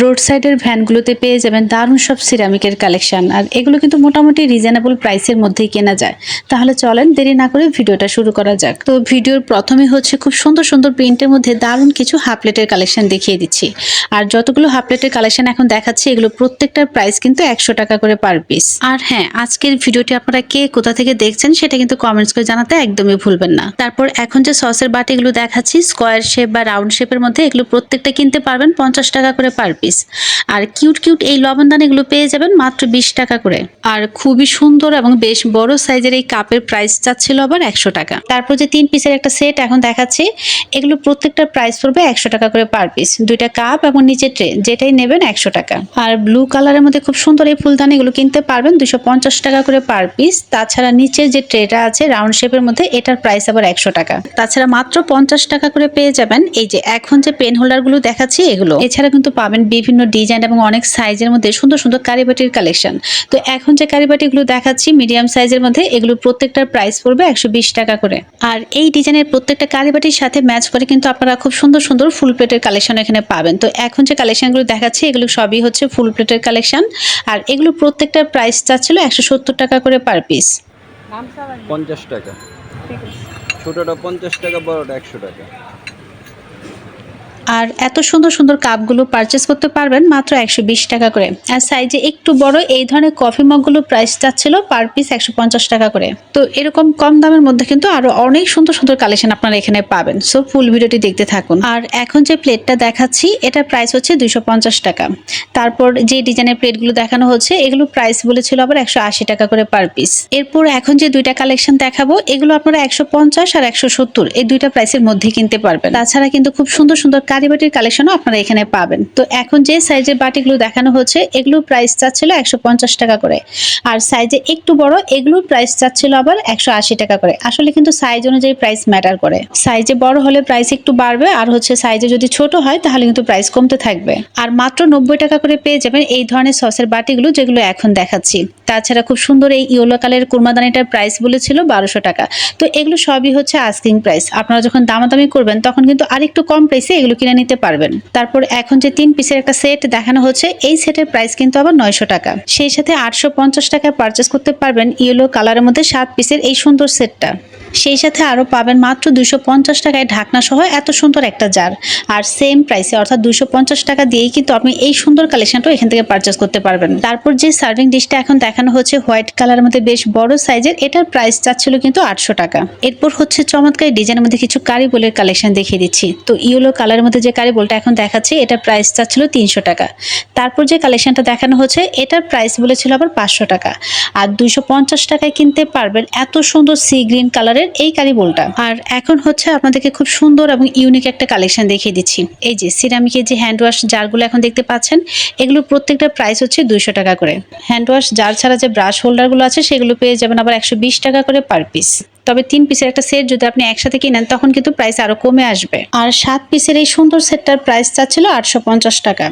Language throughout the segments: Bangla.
রোড সাইডের ভ্যানগুলোতে পেয়ে যাবেন দারুণ সব সিরামিকের কালেকশান। আর এগুলো কিন্তু মোটামুটি রিজনেবল প্রাইসের মধ্যেই কেনা যায়। তাহলে চলেন দেরি না করে ভিডিওটা শুরু করা যাক। তো ভিডিওর প্রথমে হচ্ছে খুব সুন্দর সুন্দর প্রিন্টের মধ্যে দারুণ কিছু হাফ প্লেটের কালেকশন দেখিয়ে দিচ্ছি। আর যতগুলো হাফ প্লেটের কালেকশন এখন দেখাচ্ছি, এগুলো প্রত্যেকটার প্রাইস কিন্তু একশো টাকা করে পার পিস আর হ্যাঁ আজকের ভিডিওটি আপনারা কে কোথা থেকে দেখছেন সেটা কিন্তু কমেন্টস করে জানাতে একদমই ভুলবেন না। তারপর এখন যে সসের বাটিগুলো দেখাচ্ছি স্কোয়ার শেপ বা রাউন্ড শেপের মধ্যে এগুলো প্রত্যেকটা কিনতে পারবেন পঞ্চাশ টাকা করে পার পিস আর কিউট কিউট এই লবণদান এগুলো পেয়ে যাবেন মাত্র বিশ টাকা করে। আর খুবই সুন্দর এবং বেশ বড় সাইজের এই কাপের প্রাইস চাচ্ছিল আবার একশো টাকা। তারপর যে তিন পিসের একটা সেট এখন দেখাচ্ছি, এগুলো প্রত্যেকটার প্রাইস পড়বে একশো টাকা করে পার পিস দুইটা কাপ এবং নিচে ট্রে যেটাই নেবেন একশো টাকা। আর ব্লু কালারের মধ্যে খুব সুন্দর এই ফুলদানি এগুলো কিনতে পারবেন দুশো পঞ্চাশ টাকা করে পার পিস তাছাড়া নিচের যে ট্রেটা আছে রাউন্ড শেপের মধ্যে এটার প্রাইস আবার একশো টাকা। তাছাড়া মাত্র পঞ্চাশ টাকা করে পেয়ে যাবেন এই যে এখন যে পেন হোল্ডারগুলো দেখাচ্ছি এগুলো। এছাড়া কিন্তু পাবেন বিভিন্ন ডিজাইন এবং অনেক সাইজের মধ্যে সুন্দর সুন্দর কারিবাটির কালেকশন তো এখন যে কারিবাটিগুলো দেখাচ্ছি মিডিয়াম সাইজের মধ্যে, এগুলো প্রত্যেকটার প্রাইস পড়বে একশো বিশ টাকা করে। আর এই ডিজাইনের প্রত্যেকটা কারিবাটির সাথে ম্যাচ করে কিন্তু আপনারা খুব সুন্দর সুন্দর ফুল প্লেটের কালেকশন এখানে পাবেন। তো এখন যে কালেকশনগুলো দেখাচ্ছি, এগুলো সবই হচ্ছে ফুল প্লেটের কালেকশন আর এগুলো প্রত্যেকটার প্রাইস চাচ্ছিল একশো সত্তর টাকা করে পার পিস পঞ্চাশ টাকা। ছোটোটা পঞ্চাশ টাকা, বড়োটা একশো টাকা। আর এত সুন্দর সুন্দর কাপগুলো পারচেস করতে পারবেন মাত্র একশো বিশ টাকা করে। আর সাইজে একটু বড় এই ধরনের কফি মগগুলো প্রাইস চাচ্ছিল পার পিস একশো পঞ্চাশ টাকা করে। তো এরকম কম দামের মধ্যে কিন্তু আরও অনেক সুন্দর সুন্দর কালেকশন আপনারা এখানে পাবেন। সো ফুল ভিডিওটি দেখতে থাকুন। আর এখন যে প্লেটটা দেখাচ্ছি এটার প্রাইস হচ্ছে পঞ্চাশ টাকা। তারপর যে ডিজাইনের প্লেটগুলো দেখানো হচ্ছে, এগুলো প্রাইস বলেছিল আবার একশো আশি টাকা করে পার পিস এরপর এখন যে দুইটা কালেকশন দেখাবো, এগুলো আপনারা একশো পঞ্চাশ আর একশো সত্তর, এই দুইটা প্রাইসের মধ্যে কিনতে পারবেন। তাছাড়া কিন্তু খুব সুন্দর সুন্দর কারিবাটির কালেকশনও আপনারা এখানে পাবেন। তো এখন যে সাইজের বাটিগুলো দেখানো হচ্ছে এগুলো প্রাইস চাচ্ছিল একশো পঞ্চাশ টাকা করে। আর সাইজে একটু বড়, এগুলোর প্রাইস চাচ্ছিল আবার একশো আশি টাকা করে। আসলে কিন্তু সাইজ অনুযায়ী প্রাইস ম্যাটার করে। সাইজে বড় হলে প্রাইস একটু বাড়বে, আর হচ্ছে সাইজে যদি ছোট হয়, তাহলে কিন্তু প্রাইস কমতে থাকবে। আর মাত্র নব্বই টাকা করে পেয়ে যাবেন এই ধরনের সসের বাটিগুলো, যেগুলো এখন দেখাচ্ছি। তাছাড়া খুব সুন্দর এই ইয়েলো কালারের কুরমাদানিটার প্রাইস বলেছিল বারোশো টাকা। তো এগুলো সবই হচ্ছে আস্কিং প্রাইস আপনারা যখন দামাদামি করবেন, তখন কিন্তু আরেকটু কম প্রাইসে এগুলো কিনে নিতে পারবেন। তারপর এখন যে তিন পিসের একটা সেট দেখানো হচ্ছে, এই সেটের প্রাইস কিন্তু আবার নয়শো টাকা। সেই সাথে আটশো পঞ্চাশ টাকায় পারচেস করতে পারবেন ইয়েলো কালারের মধ্যে সাত পিসের এই সুন্দর সেটটা। সেই সাথে আরও পাবেন মাত্র দুশো পঞ্চাশ টাকায় ঢাকনা সহ এত সুন্দর একটা জার। আর সেম প্রাইসে অর্থাৎ দুশো পঞ্চাশ টাকা দিয়েই কিন্তু আপনি এই সুন্দর কালেকশনটাও এখান থেকে পারচেস করতে পারবেন। তারপর যে সার্ভিং ডিশটা এখন দেখানো হচ্ছে হোয়াইট কালারের মধ্যে বেশ বড় সাইজের এটার প্রাইস চাচ্ছিল কিন্তু আটশো টাকা। এরপর হচ্ছে চমৎকার ডিজাইনের মধ্যে কিছু কারি বোলের কালেকশন দেখিয়ে দিচ্ছি। তো ইয়েলো কালারের মধ্যে যে কারি বোলটা এখন দেখাচ্ছে, এটার প্রাইস চাচ্ছিল তিনশো টাকা। তারপর যে কালেকশনটা দেখানো হচ্ছে, এটার প্রাইস বলেছিল আবার পাঁচশো টাকা। আর দুশো পঞ্চাশ টাকায় কিনতে পারবেন এত সুন্দর সি গ্রিন কালারের এই কারি বোলটা। আর এখন হচ্ছে আপনাদেরকে খুব সুন্দর এবং ইউনিক একটা কালেকশন দেখিয়ে দিচ্ছি। এই যে সিরামিকের যে হ্যান্ড ওয়াশ জারগুলো এখন দেখতে পাচ্ছেন এগুলো প্রত্যেকটা প্রাইস হচ্ছে দুইশো টাকা করে। হ্যান্ড ওয়াশ জার ছাড়া যে ব্রাশ হোল্ডারগুলো আছে, সেগুলো পেয়ে যাবেন আবার একশো বিশ টাকা করে পার পিস তবে তিন পিসের একটা সেট যদি আপনি একসাথে কিনেন, তখন কিন্তু প্রাইস আরও কমে আসবে। আর সাত পিসের এই সুন্দর সেটটার প্রাইস চাচ্ছিল আটশো পঞ্চাশ টাকা।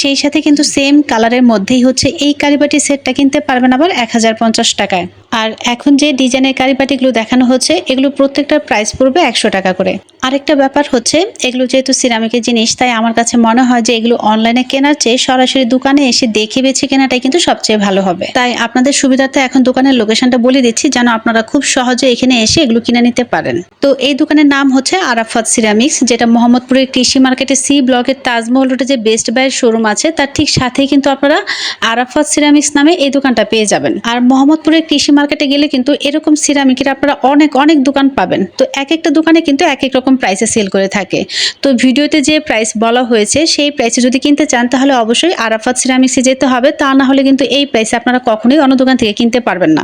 সেই সাথে কিন্তু সেম কালারের মধ্যেই হচ্ছে এই কারিবাটি সেটটা কিনতে পারবেন আবার এক হাজার পঞ্চাশ টাকায়। আর এখন যে ডিজাইনের কারিবাটিগুলো দেখানো হচ্ছে, এগুলো প্রত্যেকটার প্রাইস পড়বে একশো টাকা করে। আরেকটা ব্যাপার হচ্ছে, এগুলো যেহেতু সিরামিকের জিনিস, তাই আমার কাছে মনে হয় যে এগুলো অনলাইনে কেনার চেয়ে সরাসরি দোকানে এসে দেখে বেছে কেনাটাই কিন্তু সবচেয়ে ভালো হবে। তাই আপনাদের সুবিধার্থে এখন দোকানের লোকেশনটা বলে দিচ্ছি, যেন আপনারা খুব সহজে এখানে এসে এগুলো কিনে নিতে পারেন। তো এই দোকানের নাম হচ্ছে আরাফাত সিরামিক্স, যেটা মোহাম্মদপুরের কৃষি মার্কেটে সি ব্লকের তাজমহল রোডে যে বেস্ট বাইয়ের শোরুম আছে, তার ঠিক সাথেই কিন্তু আপনারা আরাফাত সিরামিক্স নামে এই দোকানটা পেয়ে যাবেন। আর মোহাম্মদপুরের কৃষি মার্কেটে গেলে কিন্তু এরকম সিরামিকের আপনারা অনেক অনেক দোকান পাবেন। তো এক একটা দোকানে কিন্তু এক এক রকম প্রাইসে সেল করে থাকে। তো ভিডিওতে যে প্রাইস বলা হয়েছে, সেই প্রাইসে যদি কিনতে চান, তাহলে অবশ্যই আরাফাত সিরামিক্সে যেতে হবে। তা না হলে কিন্তু এই প্রাইসে আপনারা কখনোই অন্য দোকান থেকে কিনতে পারবেন না।